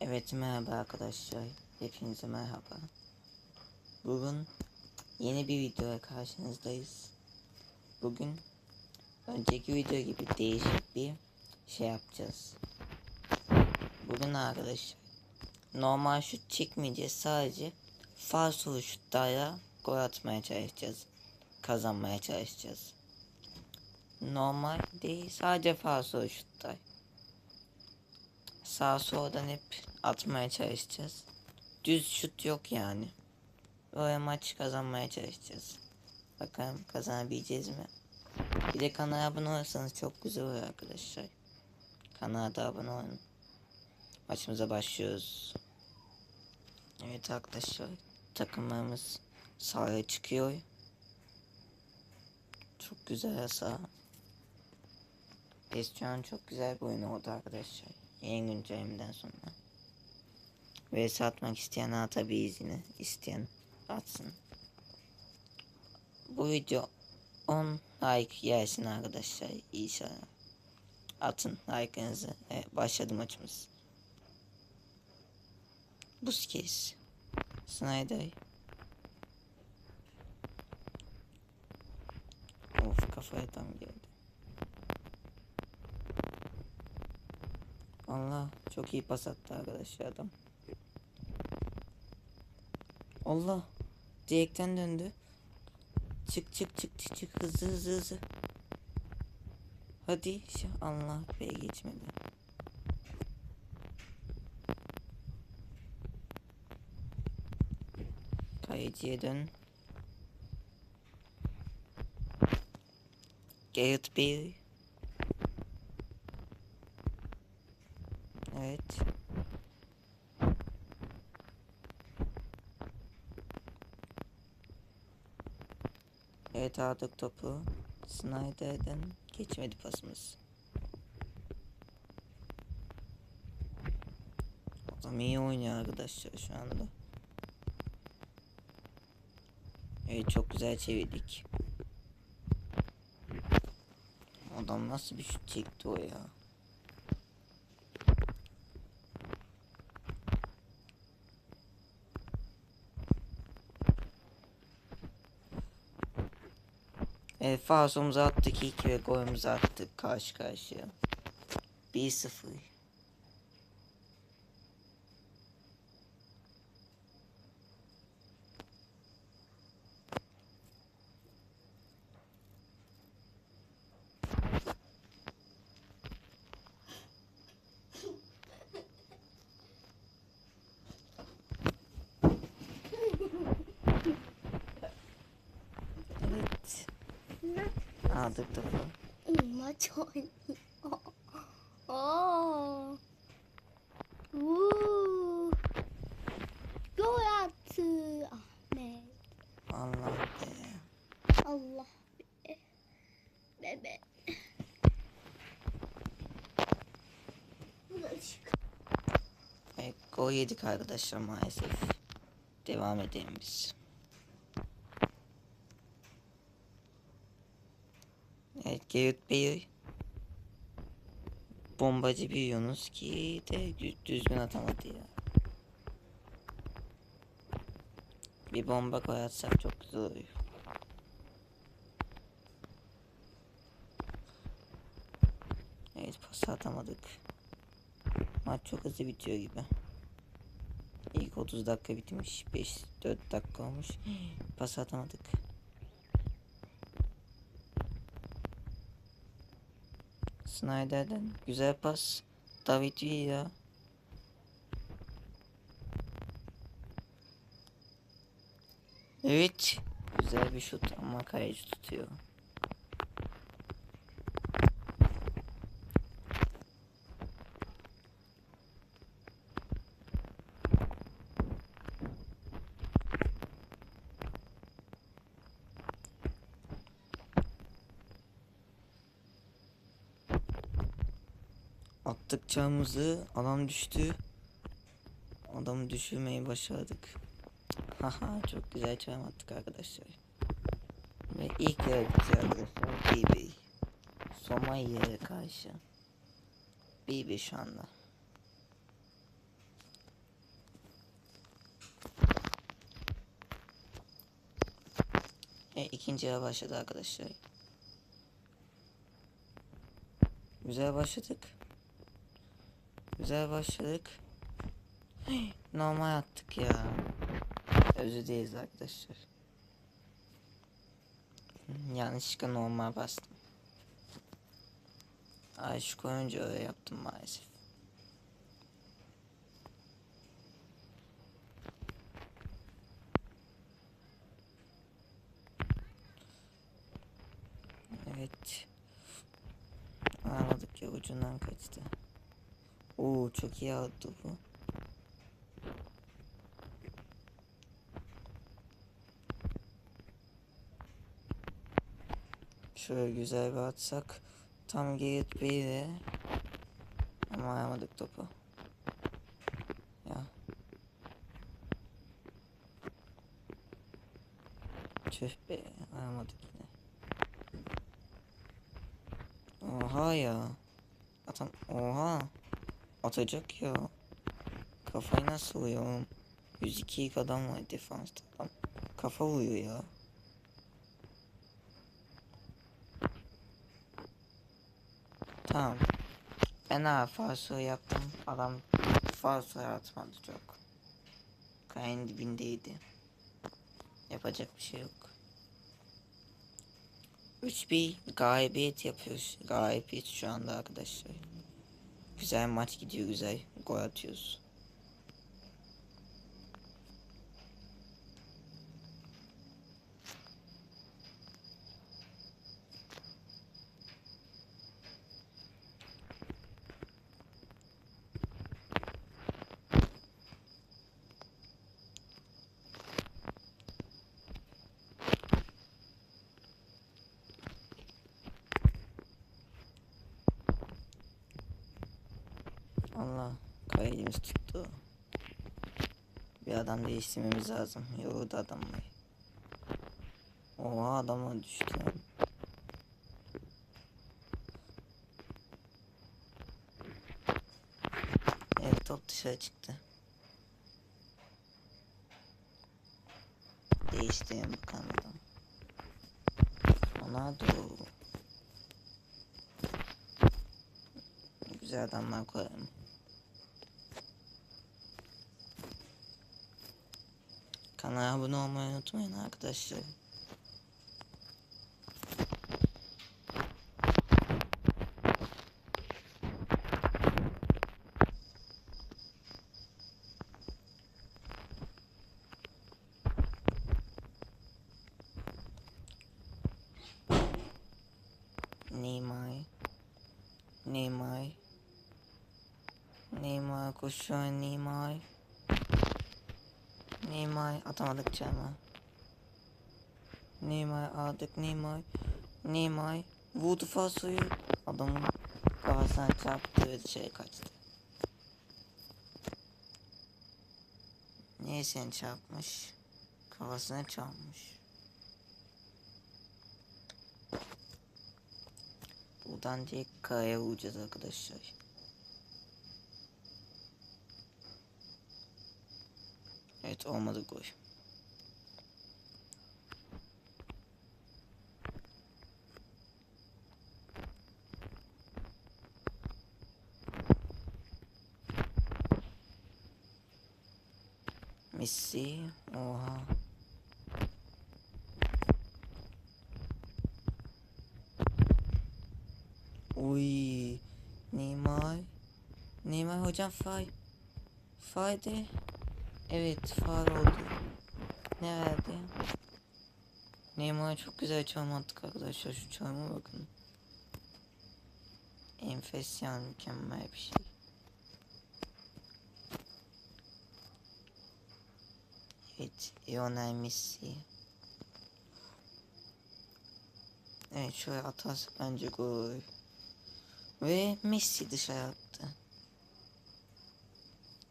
Evet merhaba arkadaşlar. Hepinize merhaba. Bugün yeni bir videoya karşınızdayız. Bugün önceki video gibi değişik bir şey yapacağız. Bugün arkadaşlar normal şut çekmeyeceğiz sadece falso şutlarla gol atmaya çalışacağız. Kazanmaya çalışacağız. Normal değil sadece falso şutlar. Sağ soldan hep atmaya çalışacağız. Düz şut yok yani. Böyle maç kazanmaya çalışacağız. Bakalım kazanabileceğiz mi? Bir de kanala abone olursanız çok güzel olur arkadaşlar. Kanala da abone olun. Maçımıza başlıyoruz. Evet arkadaşlar. Takımlarımız sahaya çıkıyor. Çok güzel saha. PES şu an çok güzel bir oyun oldu arkadaşlar. Yeni güncellemeden sonra. Ve satmak isteyen atabiliriz yine. İsteyen atsın. Bu video 10 like gelsin arkadaşlar. İnşallah. Atın like'ınızı. Evet, başladı maçımız. Busquets. Snyder. Of kafaya tam geldi. Allah çok iyi pas attı arkadaşlar adam. Allah direkten döndü. Çık çık çık çık çık hızlı hızlı hızlı. Hadi Allah be geçmedi. Kayıcıya dön. Gareth Bale. Evet. Evet aldık topu. Snyder'den geçmedi pasımız. Adam iyi oynuyor arkadaşlar şu anda. Evet çok güzel çevirdik. Adam nasıl bir şut çekti o ya. Evet falsomuzu attık ilk ve golümüzü attık karşı karşıya. 1-0. Evet. Aldık topu. Maç oynuyor. Aa. Uuu. Gol attı Ahmet. Allah be. Allah be. Bebe. Bu da çık. Evet, gol yedik arkadaşlar maalesef. Devam edelim biz. Gareth Bale bombacı bir Yunus ki de dü- düzgün atamadı ya. Bir bomba koyarsak çok güzel olur. Evet pas atamadık. Maç çok hızlı bitiyor gibi. İlk 30 dakika bitmiş. 5 4 dakika olmuş. Pas atamadık. Snyder'den güzel pas. David Villa. Evet. Güzel bir şut ama kaleci tutuyor. Attık çağımızı. Adam düştü. Adamı düşürmeyi başardık. Haha çok güzel çağım attık arkadaşlar. Ve ilk yarıcı arkadaşlar BB. Soma'ya karşı. BB şu anda. E, ikinci başladı arkadaşlar. Güzel başladık. Güzel başladık. Normal attık ya. Özür dileriz arkadaşlar. Yanlışlıkla normal bastım. Ay şu öyle yaptım maalesef. Evet. Alamadık ya ucundan kaçtı. Oo çok iyi aldı bu. Şöyle güzel bir atsak. Tam Gerrit Bey'le. Ama alamadık topu. Ya. Tüh be alamadık yine. Oha ya. Atan oha. Atacak ya. Kafayı nasıl vuruyor oğlum? 102 adam var defansta. Kafa vuruyor ya. Tamam. Ben ha falso yaptım. Adam falso atmadı çok. Kayın dibindeydi. Yapacak bir şey yok. 3-1 galibiyet yapıyoruz. Galibiyet şu anda arkadaşlar. Güzel maç gidiyor güzel. Gol atıyoruz. Allah kayımız tuttu. Bir adam değiştirmemiz lazım. Yoruldu adam var. Oha adama düştü. Evet top dışarı çıktı. Değiştirelim bakalım adam. Ona doğru. Güzel adamlar koyalım. Kanala abone olmayı unutmayın arkadaşlar. Neymar. Neymar. Neymar koşuyor Neymar Neymar atamadık çama. Neymar aldık Neymar. Neymar vurdu fasoyu. Adamın kafasına çarptı ve dışarı kaçtı. Niye seni çarpmış? Kafasına çarpmış. Buradan direkt kaya vuracağız arkadaşlar. Evet olmadı gol. Messi oha. Uy Neymar Neymar hocam fay Fay de Evet faul oldu. Ne verdi? Neymar'a çok güzel çalım attık arkadaşlar. Şu çalıma bakın. Enfes yani mükemmel bir şey. Evet, Lionel Messi. Evet, şöyle atarsak bence gol. Ve Messi dışarı attı.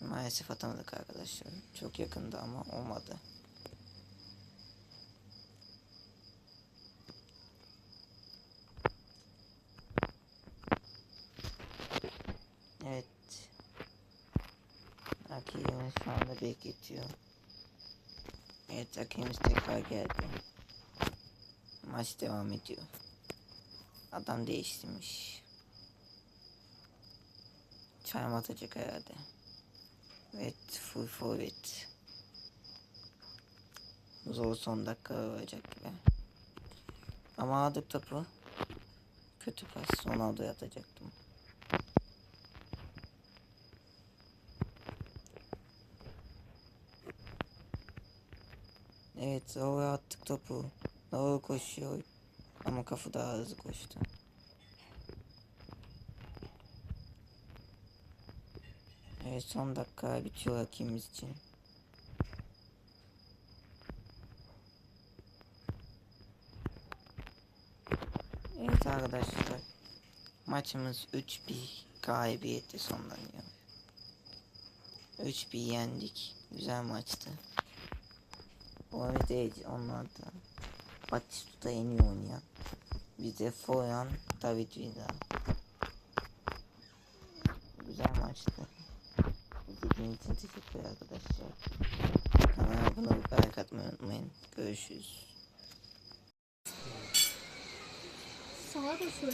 Maalesef atamadık arkadaşlar. Çok yakındı ama olmadı. Evet. Rakibimiz şu anda bekletiyor. Evet rakibimiz tekrar geldi. Maç devam ediyor. Adam değiştirmiş. Çay atacak herhalde. Evet, full forward. Zor son dakika olacak gibi. Ama aldık topu. Kötü pas. Ronaldo'ya atacaktım. Evet, oraya attık topu. Doğru koşuyor. Ama kafa daha hızlı koştu. Son dakika bitiyor rakibimiz için. Evet arkadaşlar. Maçımız 3-1 galibiyeti sonlanıyor. 3-1 yendik. Güzel maçtı. Bu arada onlar da Batistuta en iyi oynayan. Bize Foyan, David Villa. Güzel maçtı. İçin teşekkür arkadaşlar. Kanala abone olup like atmayı unutmayın. Görüşürüz. Sağa da söyle.